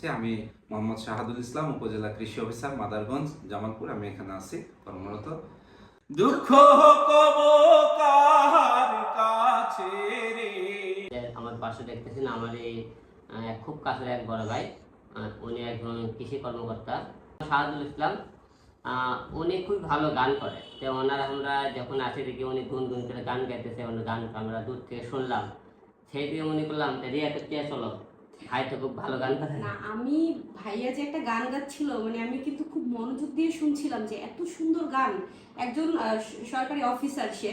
আমি মোহাম্মদ শাহাদুল ইসলাম, উপজেলা কৃষি অফিসার, মাদারগঞ্জ, জামালপুর। আমি এখানে আছি কর্মরত। দুঃখ আমার পাশে দেখতেছেন আমার এই খুব কাছের এক বড় ভাই উনি একজন কৃষি কর্মকর্তা। শাহাদুল ইসলাম উনি খুব ভালো গান করে। তো ওনার আমরা যখন আসি দেখি উনি গুনগুন করে গান গাইতেছে ওনার গান আমরা দূর থেকে শুনলাম। সেই দিয়ে মনে করলাম, রিয়া করতে চলো ভাই তো খুব ভালো গান করে না আমি ভাইয়া যে একটা গান গাচ্ছিল মানে আমি কিন্তু খুব মনোযোগ দিয়ে শুনছিলাম যে এত সুন্দর গান। একজন সরকারি অফিসার সে।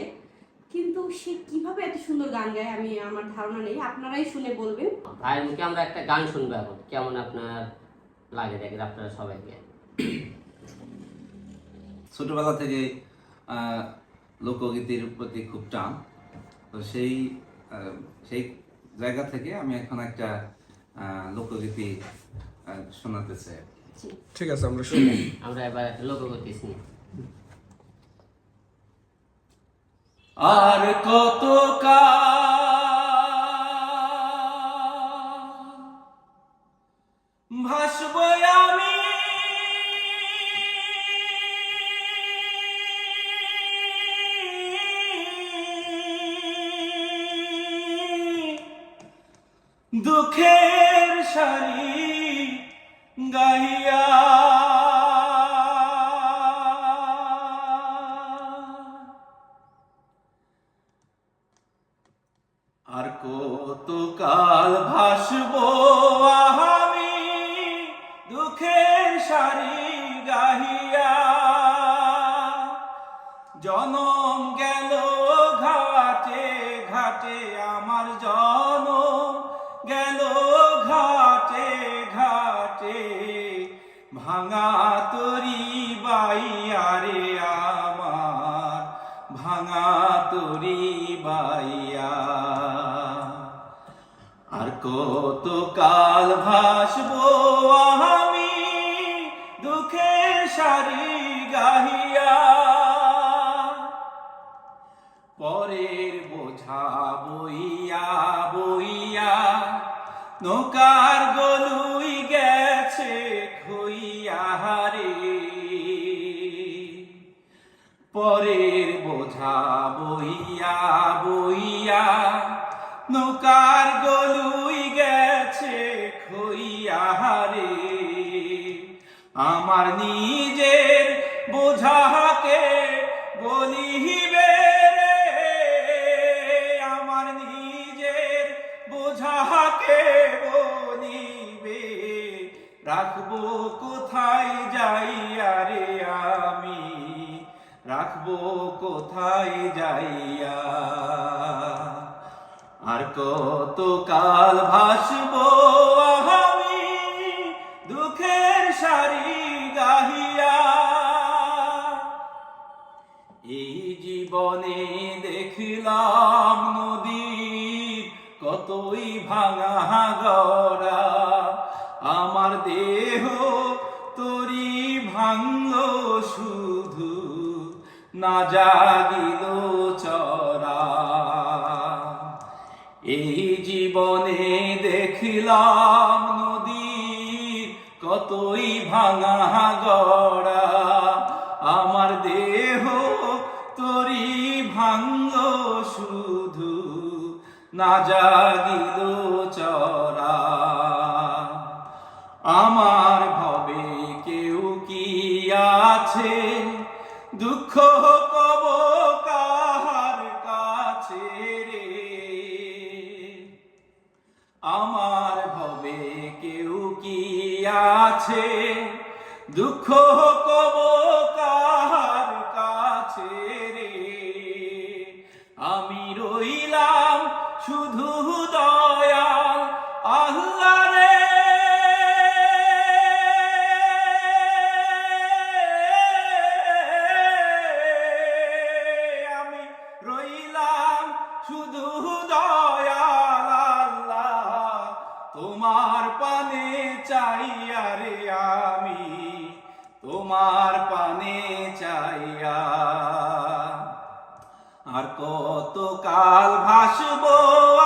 কিন্তু সে কীভাবে এত সুন্দর গান গায় আমি আমার ধারণা নেই। আপনারাই শুনে বলবেন। ভাইয়ের মুখে আমরা একটা গান শুনব এখন। কেমন আপনার লাগে দেখেন আপনারা সবাইকে। ছোটবেলা থেকে আহ, লোকগীতির প্রতি খুব টান। তো সেই সেই জায়গা থেকে আমি এখন একটা লোকগীতি শোনাতে চাই ঠিক আছে আমরা শুনি। আমরা এবার লোকগীতি শুনি। আর কত ভাসব আমি দুঃখের সারি গাইয়া আর কত কাল ভাসব আমি দুঃখের সারি গাহিয়া। জনম ভাঙা তরি বাইয়া আর কত কাল ভাসবো আমি দুঃখের সারি গাহিয়া। পরের বোঝা বইয়া বইয়া নৌকার গলুই গেছে খইয়া রে পরের বোঝা, বইয়া বইয়া, নৌকার গলুই গেছে খইয়া রে আমার নিজের বোঝাকে বলিবে আমার নিজের বোঝাকে বলিবে। রাখব কোথায় যাইয়া রে আমি? রাখব কোথায় যাইয়া? আর কত কাল ভাসবো আমি দুঃখের সারি গাহিয়া? এই জীবনে দেখিলাম নদী কতই ভাঙা গড়া। আমার দেহ তরি ভাঙল শুধু না জাগিল চরা। এই জীবনে দেখিলাম নদী কতই ভাঙা গড়া। আমার দেহ তরি ভাঙ্গ শুধু না জাগিল চরা। আমার ভবে কেউ কি আছে? দুঃখ কব কাহার কাছে রে? আমার ভবে কেউ কি আছে? দুঃখ কব কাহার কাছে রে? আমি রইলাম শুধু চাইয়া রে আমি, তোমার পানে চাইয়া। আর কত কাল ভাসব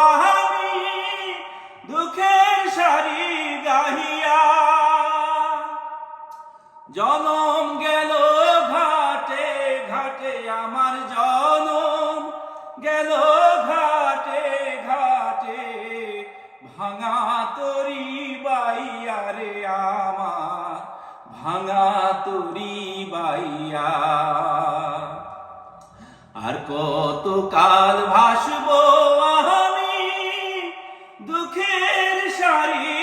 আমি দুঃখের সারি গাহিয়া। জন তরি বাইয়া আর কত কাল ভাসব আমি দুঃখের সারি